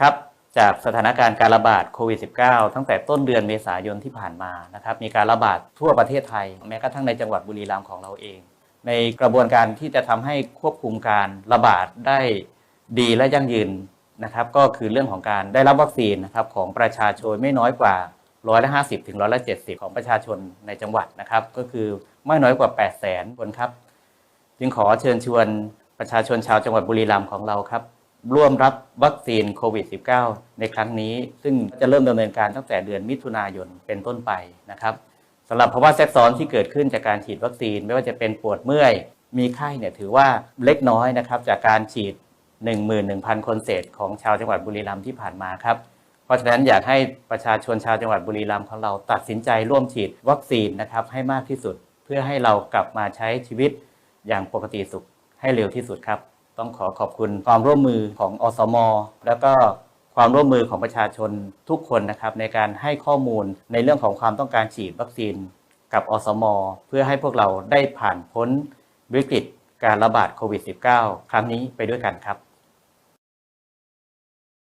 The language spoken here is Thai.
ครับจากสถานการณ์การระบาดโควิด -19 ตั้งแต่ต้นเดือนเมษายนที่ผ่านมานะครับมีการระบาดทั่วประเทศไทย แม้กระทั่งในจังหวัดบุรีรัมย์ของเราเอง ในกระบวนการที่จะทำให้ควบคุมการระบาดได้ดีและยั่งยืนนะครับก็คือเรื่องของการได้รับวัคซีนนะครับของประชาชนไม่น้อยกว่าร้อยละ50ถึงร้อยละ70ของประชาชนในจังหวัดนะครับก็คือไม่น้อยกว่า8 0 0 0 0 0คนครับ จึงขอเชิญชวนประชาชนชาวจังหวัดบุรีรัมย์ของเราครับ ร่วมรับวัคซีนโควิด -19 ในครั้งนี้ ซึ่งจะเริ่มดำเนินการตั้งแต่เดือนมิถุนายนเป็นต้นไปนะครับสำหรับภาวะแทรกซ้อนที่เกิดขึ้นจากการฉีดวัคซีน ไม่ว่าจะเป็นปวดเมื่อย มีไข้เนี่ยถือว่าเล็กน้อยนะครับจากการฉีด 11,000 คนเศษของชาวจังหวัดบุรีรัมย์ที่ผ่านมาครับเพราะฉะนั้นอยากให้ประชาชนชาวจังหวัดบุรีรัมย์ของเราตัดสินใจร่วมฉีดวัคซีนนะครับให้มากที่สุด เพื่อให้เรากลับมาใช้ชีวิตอย่างปกติสุขให้เร็วที่สุดครับ ต้องขอขอบคุณความร่วมมือของอสม แล้วก็ความร่วมมือของประชาชนทุกคนนะครับ ในการให้ข้อมูลในเรื่องของความต้องการฉีดวัคซีนกับอสม เพื่อให้พวกเราได้ผ่านพ้นวิกฤตการระบาดโควิด -19 ครั้งนี้ไปด้วยกันครับ